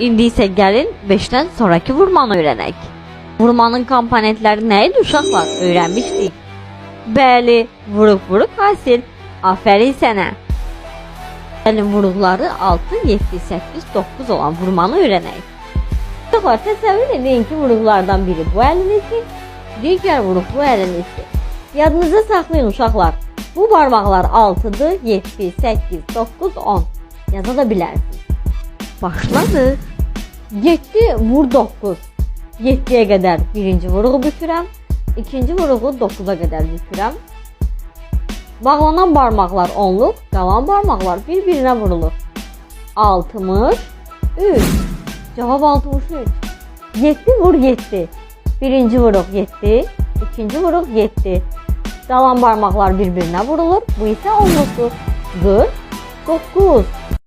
İndi isə gəlin 5-dən sonrakı vurmanı öyrənək. Vurmanın komponentləri nə idi uşaqlar? Öyrənmişdik. Bəli, vuruq vuruq hasil. Afərin sənə. Gəlin vuruqları 6, 7, 8, 9 olan vurmanı öyrənək. Uşaqlar təsəvvür edin ki, vuruqlardan biri bu əlinizi, digər vuruq bu əlinizi. Yadınızda saxlayın uşaqlar. Bu barmaqlar 6-dır, 7, 8, 9, 10. Yaza da bilərsiniz. Başladıq. 7 vur 9. 7-yə qədər birinci vuruğu bükürəm, ikinci vuruğu 9-a qədər bükürəm. Bağlanan barmaqlar 10-luq, qalan barmaqlar bir-birinə vurulur. 63. Cavab 63. 7 vur 7. Birinci vuruq 7, ikinci vuruq 7. Qalan barmaqlar bir-birinə vurulur. Bu isə 10-luqdur. 49.